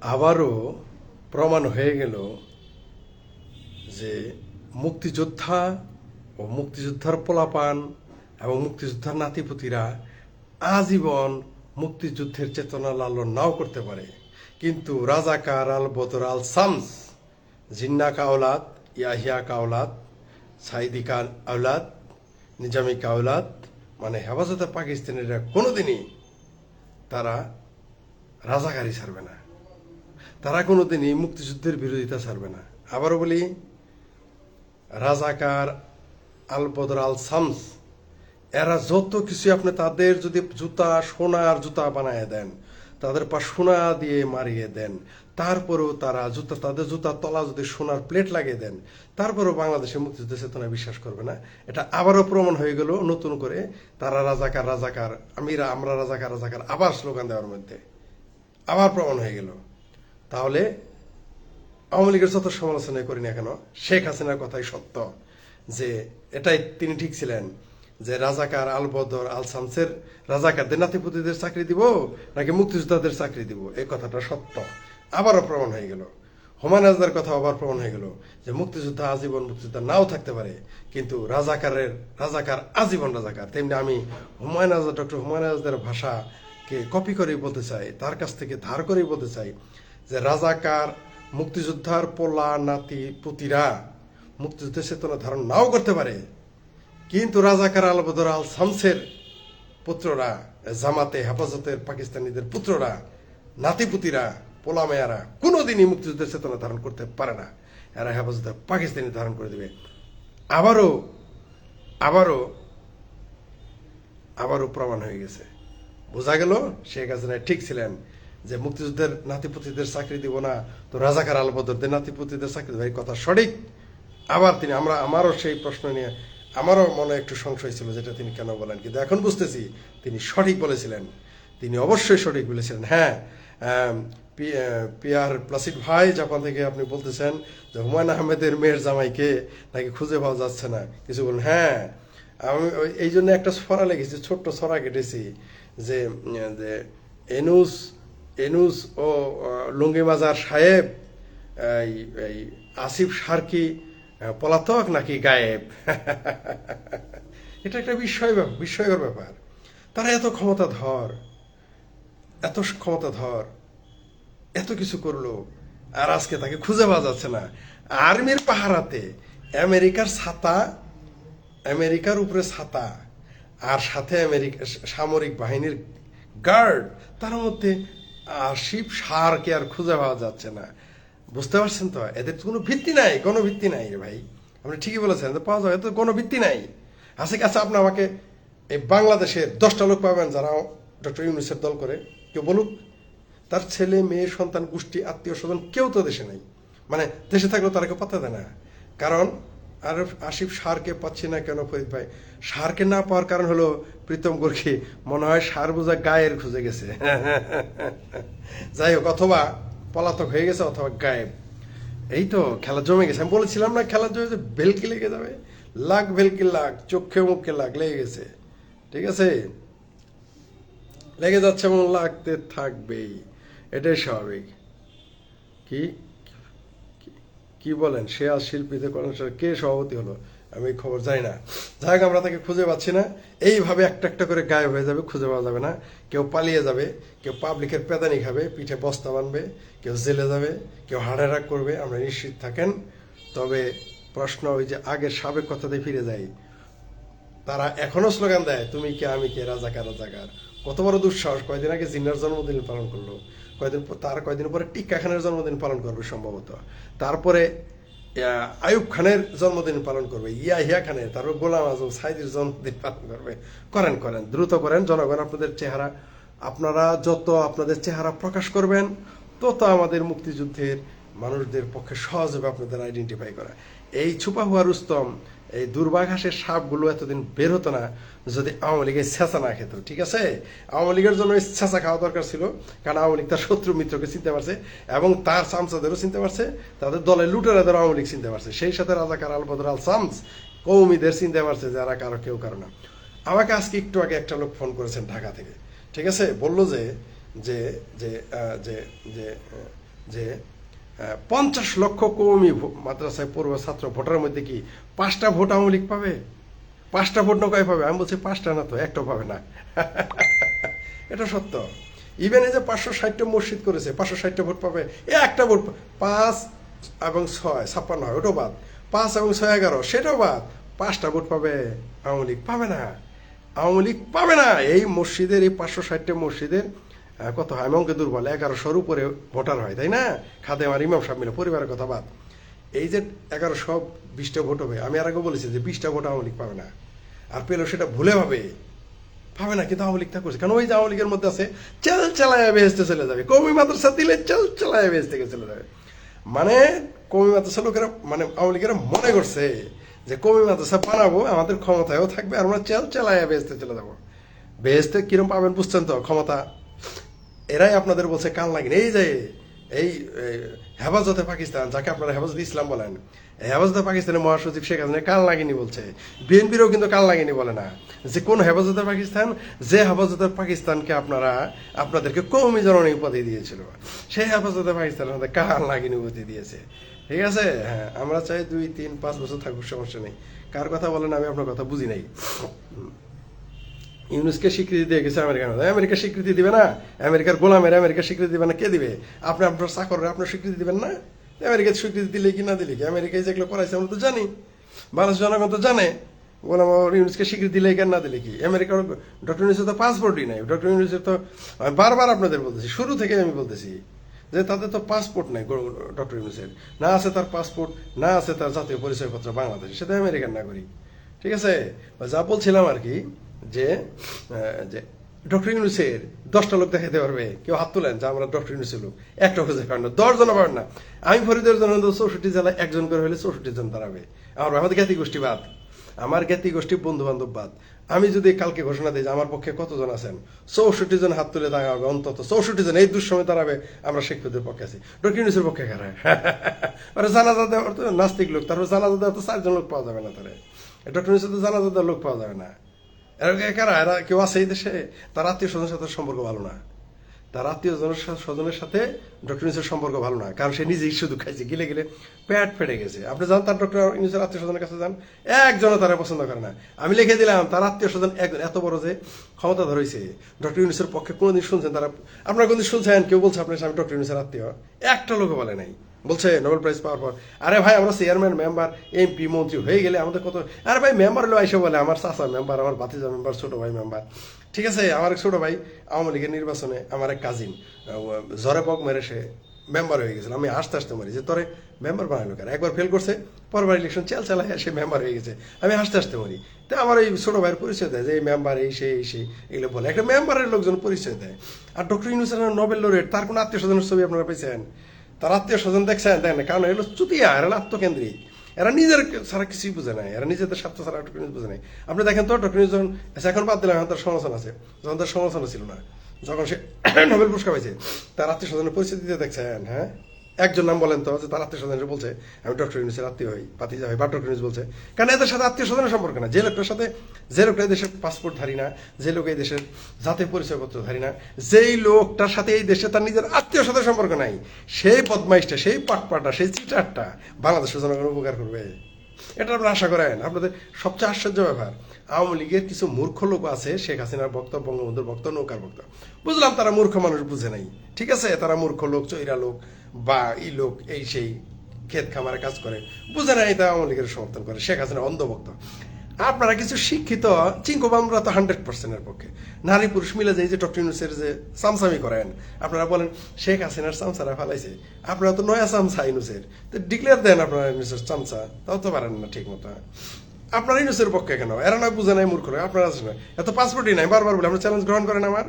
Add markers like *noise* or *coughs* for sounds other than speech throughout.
আবারও প্রমাণ হয়ে গেল যে মুক্তিযোদ্ধা ও মুক্তিযোদ্ধার পোলাপান এবং মুক্তিযোদ্ধার নাতিপুতিরা আজীবন মুক্তিযুদ্ধের চেতনা লালন নাও করতে পারে। কিন্তু রাজাকার আল বদর আল সামস জিন্না কাওলাদ ইয়াহিয়া কাওলাদ সাইদি কা আওলাদ নিজামি কাওলাদ মানে হেফাজতে পাকিস্তানিরা কোনোদিনই তারা রাজাকারী ছাড়বে না। তারা কোনো কোনোদিনই মুক্তিযুদ্ধের বিরোধিতা ছাড়বে না। আবারও বলি, রাজাকার আল বদর আল সামস এরা যত কিছু আপনি তাদের যদি জুতা সোনার জুতা বানায় দেন, তাদের পা সোনা দিয়ে মারিয়ে দেন, তারপরেও তারা জুতা, তাদের জুতার তলা যদি সোনার প্লেট লাগিয়ে দেন, তারপরেও বাংলাদেশে মুক্তিযুদ্ধ চেতনায় বিশ্বাস করবে না। এটা আবারও প্রমাণ হয়ে গেল নতুন করে তারা রাজাকার রাজাকার, আমিরা, আমরা রাজাকার রাজাকার, আবার স্লোগান দেওয়ার মধ্যে। আবার প্রমাণ হয়ে গেল। তাহলে আওয়ামী লীগের যত সমালোচনা করি না কেন, শেখ হাসিনার কথাই সত্য যে এটাই তিনি ঠিক ছিলেন যে রাজাকার আল বদর আল শামসের রাজাকারদের নাতিপুতিদের চাকরি দিব নাকি মুক্তিযোদ্ধাদের চাকরি দিব? এই কথাটা সত্য। আবারও প্রমাণ হয়ে গেল। হুমায়ুন আজদার কথা আবার প্রমাণ হয়ে গেল যে মুক্তিযোদ্ধা আজীবন মুক্তিযোদ্ধা নাও থাকতে পারে, কিন্তু রাজাকারের, রাজাকার আজীবন রাজাকার। তেমনি আমি হুমায়ুন আজাদ ডক্টর হুমায়ুন আজাদের ভাষাকে কপি করেই বলতে চাই, তার কাছ থেকে ধার করেই বলতে চাই যে রাজাকার, মুক্তিযোদ্ধার পোলা নাতি পুতিরা মুক্তিযুদ্ধের চেতনা ধারণ নাও করতে পারে। কিন্তু রাজাকার আল বদর আল শামসের পুত্ররা, জামাতে হেফাজতের পাকিস্তানিদের পুত্ররা নাতিপুতিরা পোলামেয়ারা কোনোদিনই মুক্তিযুদ্ধের চেতনা ধারণ করতে পারে না। এরা হেফাজতের পাকিস্তানি ধারণ করে দেবে। আবারও আবারও আবারও প্রমাণ হয়ে গেছে। বোঝা গেল শেখ হাসিনা ঠিক ছিলেন। যে মুক্তিযুদ্ধের নাতিপুতিদের চাকরি দিব না, তো রাজাকার আলবদরদের নাতিপুতিদের চাকরি দেবে এই কথা সঠিক। আবার তিনি, আমরা, আমারও সেই প্রশ্ন নিয়ে, আমারও মনে একটু সংশয় ছিল যেটা তিনি কেন বলেন। কিন্তু এখন বুঝতেছি, তিনি সঠিক বলেছিলেন। তিনি অবশ্যই সঠিক বলেছিলেন। হ্যাঁ পিয়ার প্লাসিড ভাই যখন থেকে আপনি বলতেছেন যে হুমায়ুন আহমেদের মেয়ের জামাইকে নাকি খুঁজে পাওয়া যাচ্ছে না। কিছু বলুন। হ্যাঁ আমি এই জন্য একটা ছড়া লেগেছি ছোট্ট ছড়া কেটেছি যে, এনুস এনুস ও আহ, লুঙ্গি মাজার সাহেব এই আসিফ সার্কি পলাতক নাকি গায়েব? *laughs* এটা একটা বিস্ময় বিস্ময়কর ব্যাপার। তারা এত ক্ষমতা ধর এত ক্ষমতা ধর এত কিছু করল আর আজকে তাকে খুঁজে পাওয়া যাচ্ছে না। আর্মির পাহারাতে আমেরিকার ছাতা আমেরিকার উপরে ছাতা আর সাথে আমেরিকা সামরিক বাহিনীর গার্ড তার মধ্যে আশিপ সারকে আর খুঁজে পাওয়া যাচ্ছে না। বুঝতে পারছেন তো? এদের তো কোনো ভিত্তি নাই, কোনো ভিত্তি নাই রে ভাই। আপনি ঠিকই বলেছেন পাওয়া যাবে তো কোনো ভিত্তি নাই। আছে কাছে আপনি আমাকে এই বাংলাদেশের দশটা লোক পাবেন যারা ডক্টর ইউনুসের দল করে, কেউ বলুক। তার ছেলে, মেয়ে, সন্তান, গোষ্ঠী আত্মীয় স্বজন কেউ তো দেশে নেই। মানে দেশে থাকলেও তারা কেউ পাত্তা দেয় না। কারণ আর আসিফ সারকে পাচ্ছি না কেন ফরিদ ভাই? সারকে না পাওয়ার কারণ হলো প্রীতম গোর্খী। মনে হয় সার বোঝা গায়ের খুঁজে গেছে। যাই হোক, অথবা পলাতক হয়ে গেছে অথবা গায়েব। এই তো খেলা জমে গেছে। আমি বলেছিলাম না খেলা জমে ভেলকি লেগে যাবে? লাখ ভেলকি লাখ, চোখে মুখে লাখ লেগে গেছে। ঠিক আছে? লেগে যাচ্ছে এবং লাগতে থাকবেই। এটাই স্বাভাবিক। কি? কি- বলেন? সে আর শিল্পীদের কর্মশালা কে সভাপতি হলো? আমি খবর জানি না। যাই হোক, আমরা তাকে খুঁজে পাচ্ছি না। এইভাবে একটা একটা করে গায়েব হয়ে যাবে, খুঁজে পাওয়া যাবে না। কেউ পালিয়ে যাবে, কেউ পাবলিকের পেদানি খাবে, পিঠে বস্তা বানবে, কেউ জেলে যাবে, কেউ অ্যাটাক করবে, আমরা নিশ্চিত থাকেন। তবে প্রশ্ন ওই যে আগের সাবেক কথাতে ফিরে যাই। তারা এখনও স্লোগান দেয়, তুমি কে, আমি কে, রাজাকার রাজাকার। কত বড় দুঃসাহস, কয়দিন আগে জিন্নার জন্মদিন পালন করল, কয়দিন তার কয়দিন পরে টিক্কা খানের জন্মদিন পালন করবে সম্ভবত। তারপরে আয়ুব খানের জন্মদিন পালন করবে ইয়া হিয়া খানের, তারপর গোলাম আজম সাইদির জন্মদিন পালন করবে। করেন করেন, দ্রুত করেন, জনগণ আপনাদের চেহারা, আপনারা যত আপনাদের চেহারা প্রকাশ করবেন, তত আমাদের মুক্তিযুদ্ধের মানুষদের পক্ষে সহজ হবে আপনাদের আইডেন্টিফাই করা। এই ছুপা হুয়া রুস্তম এই দুর্বাঘাসের সাপগুলো এতদিন বের হতো না যদি আওয়ামী লীগের ছেঁচা না খেত, ঠিক আছে? আওয়ামী লীগের জন্য ছেঁচা খাওয়া দরকার ছিল, কারণ আওয়ামী লীগ তার শত্রু মিত্রকে চিনতে পারছে এবং তার চামচাদেরও চিনতে পারছে, তাদের দলের লুটেরাদের আওয়ামী লীগ চিনতে পারছে। সেই সাথে রাজাকার আল বদর আল শামস কৌমিদের চিনতে পারছে যারা কারও কেউ কারও না। আমাকে আজকে একটু আগে একটা লোক ফোন করেছেন ঢাকা থেকে, ঠিক আছে? বলল যে যে যে যে যে পঞ্চাশ লক্ষ কৌমি মাদ্রাসায় পড়ুয়া ছাত্র ভোটারের মধ্যে কি পাঁচটা ভোট আওয়ামী লীগ পাবে? পাঁচটা ভোট নৌকায় পাবে? আমি বলছি পাঁচটা না তো একটা পাবে না। *laughs* এটা সত্য। ইভেন এই যে পাঁচশো ষাটটা মসজিদ করেছে, পাঁচশো ষাটটা ভোট পাবে, এ একটা ভোট পাঁচ এবং ছয়, ছাপ্পান্ন হয়, ওটাও বাদ। পাঁচ এবং ছয় এগারো, সেটাও বাদ। পাঁচটা ভোট পাবে, আওয়ামী লীগ পাবে না। আওয়ামী লীগ পাবে না। এই মসজিদের, এই পাঁচশো ষাটটা মসজিদের কত হয়? আমি অঙ্কে দুর্বল, এগারোশোর উপরে ভোটার হয়, তাই না? খাদে আমার ইমাম সাহেব মিলে পরিবারের কথা বাদ। এই যে এগারোশো বিশটা ভোট হবে, আমি আর আগে বলেছি যে বিশটা ভোট আওয়ামী লীগ পাবে না। আর পেলেও সেটা ভুলে ভাবে। পাবে না, কিন্তু আওয়ামী লীগ তা করছে। কারণ ওই যে আওয়ামী লীগের মধ্যে আছে, চাল চালায় বেহেস্তে চলে যাবে। কমি মাদ্রাসা দিলে চাল চালায় বেহেস্তে চলে যাবে। মানে কমি মাদ্রাসা লোকেরা মানে আওয়ামী লীগেরা মনে করছে যে কমি মাদ্রাসা বানাবো, আমাদের ক্ষমতায়ও থাকবে, আর আমরা চাল চালায় বেহেস্তে চলে যাব। বেহেস্তে কিরম পাবেন বুঝছেন তো, ক্ষমতা? এরাই আপনাদের বলছে, কান লাগেন এই যে, এই হেফাজতে পাকিস্তান, যাকে আপনারা হেফাজতে ইসলাম বলেন হেফাজতে পাকিস্তানের মহাসচিব শেখ হাসিনা কান লাগেনি বলছে। বিএনপিরও কিন্তু কান লাগেনি বলে না। যে কোন হেফাজতে পাকিস্তান, যে হেফাজতে পাকিস্তানকে আপনারা, আপনাদেরকে কৌমি জননী উপাধি দিয়েছিল। সেই হেফাজতে পাকিস্তানের মধ্যে কান লাগেনি উপাধি দিয়েছে। ঠিক আছে? হ্যাঁ আমরা চাই দুই, তিন, পাঁচ বছর থাকুক, সমস্যা নেই। কার কথা বলেন আমি আপনার কথা বুঝি নাই। ইউনুসকে স্বীকৃতি দিয়ে গেছে আমেরিকা আমেরিকা স্বীকৃতি দিবে না? আমেরিকার গোলামের আমেরিকা স্বীকৃতি দিবে না? কে দিবে? আপনি আপনার চাকরের আপনার স্বীকৃতি দিবেন না? আমেরিকা স্বীকৃতি দিলে কি না দিলে কি? আমেরিকায় যেগুলো করাইছে আমরা তো জানি। বাংলাদেশ জনগণ তো জানে। গোলাম ইউনুসকে স্বীকৃতি দিলে কেন না দিলে কি? আমেরিকার ডক্টর ইউনুসের তো পাসপোর্টই নাই। ডক্টর ইউনুসের তো বারবার আপনাদের বলতেছি, শুরু থেকে আমি বলতেছি যে তাদের তো পাসপোর্ট নাই ডক্টর ইউনুসের। না আছে তার পাসপোর্ট না আছে তার জাতীয় পরিচয়পত্র বাংলাদেশ। সেটা আমেরিকান নাগরিক। ঠিক আছে? যা বলছিলাম আর কি যে ডক্টর ইউনুসের দশটা লোক দেখাতে পারবে। কেউ হাত তোলেন, যে আমরা ডক্টর ইউনুসের লোক। একটা খুঁজে পাবেন না দশ জন পাবেন না। আমি ফরিদের জন্য চৌষট্টি জেলায় একজন করে হলে চৌষট্টি জন দাঁড়াবে। আমার আমাদের জ্ঞাতি গোষ্ঠী বাদ। আমার জ্ঞাতি গোষ্ঠী বন্ধু বান্ধব বাদ। আমি যদি কালকে ঘোষণা দিই যে আমার পক্ষে কতজন আছেন, চৌষট্টি জন হাত তুলে দাঁড়াবে অন্তত। চৌষট্টি জন এই দুঃসময় দাঁড়াবে, আমরা ফিরোজের পক্ষে আছি। ডক্টর ইউনুসের পক্ষে কারা? *laughs* আরে জানাজা নাস্তিক লোক, তারপর জানাজা দেওয়ার চারজন লোক পাওয়া যাবে না তারা ডক্টর ইউনুসের তো জানাজা দেওয়ার লোক পাওয়া যাবে না। এরা কারা? এরা কেউ আছে এই দেশে? তার আত্মীয় স্বজনের সাথে সম্পর্ক ভালো না। তার আত্মীয় স্বজনের সাথে ডক্টর ইউনুসের সম্পর্ক ভালো না। কারণ সে নিজেই শুধু খাইছে, গিলে গিলে পেট ফেটে গেছে। আপনি যান তার ডক্টর ইউনুসের আত্মীয় স্বজনের কাছে যান। একজনও তারা পছন্দ করে না। আমি লিখে দিলাম, তার আত্মীয় স্বজন একজন এত বড় যে ক্ষমতা ধরেছে। ডক্টর ইউনুসের পক্ষে কোনোদিন শুনছেন তারা আপনারা কোনদিন শুনছেন? কেউ বলছে আপনার আমি ডক্টর ইউনুসের আত্মীয়। একটা লোক বলে নাই। বলছে নোবেল প্রাইজ পাওয়ার পর। আরে ভাই, আমরা চেয়ারম্যান মেম্বার এমপি মন্ত্রী হয়ে গেলে আমাদের কত আরে ভাই মেম্বার হলো এসে বলে, আমার চাচা মেম্বার আমার ভাতিজা মেম্বার ছোট ভাই মেম্বার ঠিক আছে, আমার ছোট ভাই, আওয়ামী লীগের নির্বাচনে আমার এক কাজিন জরে পক মেরে সে মেম্বার হয়ে গেছিল। আমি হাসতে হাসতে মারি যে, তোরে মেম্বার বানালো কেন? একবার ফেল করছে পরবার ইলেকশন চাল চালায় সে মেম্বার হয়ে গেছে। আমি হাসতে হাসতে মারি। তো আমার এই ছোট ভাইয়ের পরিচয় দেয় যে, এই মেম্বার এই সেই এই সেই এগুলো বলে। একটা মেম্বারের লোকজন পরিচয় দেয়। আর ডক্টর ইউনুসের নোবেল লোরেট তার কোনো আত্মীয় স্বজনের ছবি আপনারা পেয়েছেন? তার আত্মীয় স্বজন দেখছেন না, কারণ এগুলো চুতিয়া, এরা আত্মকেন্দ্রিক। এরা নিজের ছাড়া কিছুই বুঝে নাই, এরা নিজেদের স্বার্থ ডক্টর নিউজ বুঝে নাই। আপনি দেখেন তো নিউজ যখন এখন বাদ দিলাম তার সমালোচনা আছে। যখন তার সমালোচনা ছিল না, যখন সে *coughs* নোবেল পুরস্কার পাইছে, তার আত্মীয় স্বজনের পরিস্থিতিতে দেখছেন হ্যাঁ? একজন নাম বলেন তো তার আত্মীয় স্বজনের বলছে, আমি ডক্টর ইউনুসের আত্মীয় হই পাতিজা হই, বা ডক্টর ইউনুস বলছে। কারণ এদের সাথে আত্মীয় স্বজনের সম্পর্ক না? যে লোকটার সাথে, যে লোকটা এই দেশের পাসপোর্ট ধারি না, যে লোক এই দেশের জাতীয় পরিচয়পত্র ধারি না, যেই লোকটার সাথে এই দেশে তার নিজের আত্মীয় সাথে সম্পর্ক নাই, সেই বদমাইশটা, সেই পাটপাটা সেই চিটারটা বাংলাদেশের জনগণ উপকার করবে। এটা আপনারা আশা করেন, আপনাদের সবচেয়ে আশ্চর্য ব্যাপার। আওয়ামী লীগের কিছু মূর্খ লোক আছে, শেখ হাসিনার ভক্ত বঙ্গবন্ধুর ভক্ত নৌকার ভক্ত বুঝলাম তারা মূর্খ মানুষ বুঝে নাই, ঠিক আছে? তারা মূর্খ লোক, চৈরা লোক। বা ই লোক এই সেই ক্ষেত খামারে কাজ করে, বুঝে নাই এটা আওয়ামী লীগের সমর্থন করে। শেখ হাসিনা অন্ধভক্ত। আপনারা কিছু শিক্ষিত চিঙ্কু বামরা তো হান্ড্রেড পার্সেন্টের পক্ষে। নারী পুরুষ মিলে যে এই ডক্টর ইউনুসের যে সামসামি করেন, আপনারা বলেন, শেখ হাসিনার চামচারা ফালাইছে। আপনারা তো নয়া চামচা ইউনুসের। তো ডিক্লেয়ার দেন আপনারা ইউনুসের চামচা তাও তো পারেন না ঠিক মতো আপনারা ইউনুসের পক্ষে কেন? এরা নয় বুঝে নাই মূর্খ আপনারা আছে না। এত পাসপোর্টই নাই, বারবার বলে, আপনার চ্যালেঞ্জ গ্রহণ করেন আমার?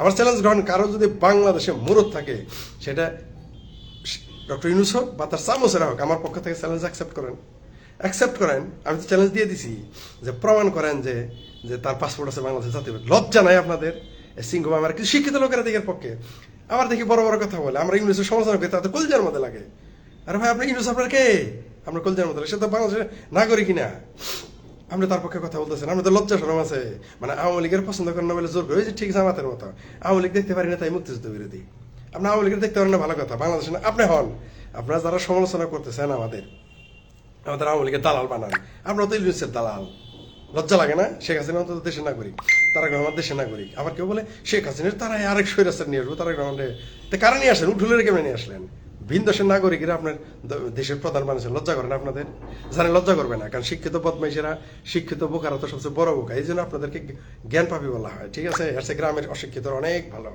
আমার চ্যালেঞ্জ গ্রহণ কারও যদি বাংলাদেশে মুরত থাকে, সেটা ডক্টর ইউনুস হোক বা তার চামচেরা হোক, আমার পক্ষ থেকে চ্যালেঞ্জ অ্যাকসেপ্ট করেন। অ্যাকসেপ্ট করেন, আমি তো চ্যালেঞ্জ দিয়ে দিছি যে প্রমাণ করেন যে যে তার পাসপোর্ট আছে বাংলাদেশের জাতীয় লজ্জা নাই আপনাদের? সিংহ আমার কিছু শিক্ষিত লোকেরা দিকের পক্ষে? আবার দেখি বড় বড় কথা বলে, আমরা ইংলিশের সমালোচনা করি, তাতে কলজার মধ্যে লাগে। আরে ভাই, আপনি ইংলিশ আপনার কে? আমরা কলজার মধ্যে লাগে, সে তো বাংলাদেশের নাগরিক কিনা? আপনি তার পক্ষে কথা বলতেছেন আমরা তো লজ্জা শরম আছে। মানে আওয়ামী লীগের পছন্দ করেন না বলে জোর করে যে ঠিক জামাতের মতো। আওয়ামী লীগ দেখতে পারি না তাই মুক্তিযুদ্ধ বিরোধী। আপনি আওয়ামী লীগের দেখতে পারেন না, ভালো কথা। বাংলাদেশে না, আপনি হন। আপনারা যারা সমালোচনা করতেছেন আমাদের আমাদের আওয়ামী লীগের দালাল বানান। আমরা তো ইউনিসের দালাল। লজ্জা লাগে না? শেখ হাসিনা অন্তত দেশে নাগরিক। তারা আমার দেশে নাগরিক। আবার কেউ বলে, শেখ হাসিনার তারা আরেক স্বৈরাচার নিয়ে আসব তারা গ্রামে তে কারা নিয়ে আসলেন? উঠুলের কেমন নিয়ে আসলেন? ভিন দেশের নাগরিকেরা আপনার দেশের প্রধান মানুষের লজ্জা করেন আপনাদের? জানে লজ্জা করবে না, কারণ শিক্ষিত বদমাইশেরা, শিক্ষিত বোকারা তো সবচেয়ে বড় বোকা। এই জন্য আপনাদেরকে জ্ঞান পাবি বলা হয়, ঠিক আছে? গ্রামের অশিক্ষিত অনেক ভালো।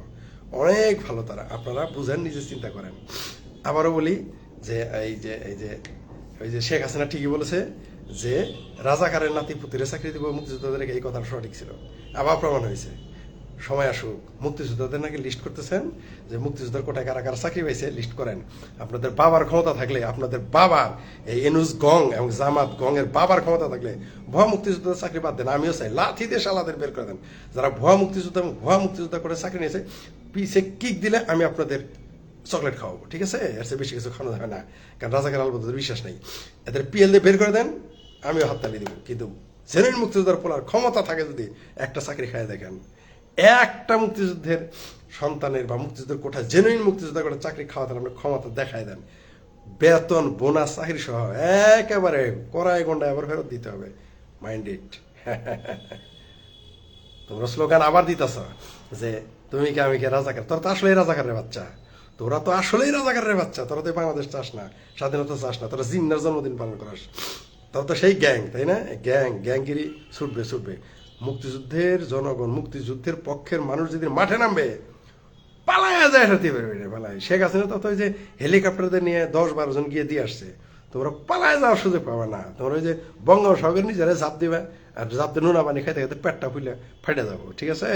অনেক ভালো তারা। আপনারা বুঝেন, নিজে চিন্তা করেন। আবারও বলি যে, এই যে এই যে ওই যে শেখ হাসিনা ঠিকই বলেছে যে, রাজাকারের নাতি পুতিরে চাকরি দিব, মুক্তিযোদ্ধাদেরকে এই কথাটা সঠিক ছিল। আবার প্রমাণ হয়েছে। সময় আসুক। মুক্তিযোদ্ধাদের নাকি লিস্ট করতেছেন যে মুক্তিযোদ্ধার কোটায় কারা কারা চাকরি পাইছে লিস্ট করেন। আপনাদের বাবার ক্ষমতা থাকলে আপনাদের বাবার এই এনুস গং এবং জামাত গং এর বাবার ক্ষমতা থাকলে ভুয়া মুক্তিযোদ্ধাদের চাকরি বাদ দেন। আমিও চাই লাথি দিয়ে সালাদের বের করে দেন। যারা ভুয়া মুক্তিযোদ্ধা এবং ভুয়া মুক্তিযোদ্ধা করে চাকরি নিয়েছে, পিছে কিক দিলে আমি আপনাদের চকলেট খাওয়াবো, ঠিক আছে? এর চেয়ে বেশি কিছু খাওয়ানো যাবে না। কারণ রাজাকার আলবদের বিশ্বাস নেই। এদের পিএল দিয়ে বের করে দেন, আমিও হাততালি দিব। কিন্তু জেনুইন মুক্তিযোদ্ধার পোলার ক্ষমতা থাকে যদি একটা চাকরি খাইয়ে দেখেন। একটা মুক্তিযুদ্ধের সন্তানের বা মুক্তিযুদ্ধের কোঠায় জেনুইন মুক্তিযোদ্ধা করে চাকরি খাওয়াতে আপনি ক্ষমতা দেখায় দেন। বেতন বোনাস চাকরি সহ একেবারে কড়াই গন্ডায় আবার ফেরত দিতে হবে। মাইন্ড ইট *laughs* তোমরা স্লোগান আবার দিতেছ যে, তুমি কি আমি কে রাজাকার? তোরা তো আসলেই রাজাকারের বাচ্চা। তোরা তো আসলেই রাজাকারের বাচ্চা। তোরা তো বাংলাদেশ চাস না, স্বাধীনতা চাস না, তোরা জিন্নার জন্মদিন পালন করাস। তোরা তো সেই গ্যাং, তাই না? গ্যাং, গ্যাংগিরি ছুটবে ছুটবে। মুক্তিযুদ্ধের জনগণ, মুক্তিযুদ্ধের পক্ষের মানুষ যদি মাঠে নামবে, পালায়া যায় হাতে পারবে পালায়। শেখ হাসিনা তো ওই যে হেলিকপ্টারদের নিয়ে দশ বারো জন গিয়ে দিয়ে আসছে। তোমরা পালায় যাওয়ার সুযোগ পাবে না। তোমরা ওই যে বঙ্গোপসাগর নিজেরা ঝাপ দিবে, আর জাপ দিয়ে নুনা পানি খাইতে খাইতে পেটটা ফুলে ফেটে যাব, ঠিক আছে?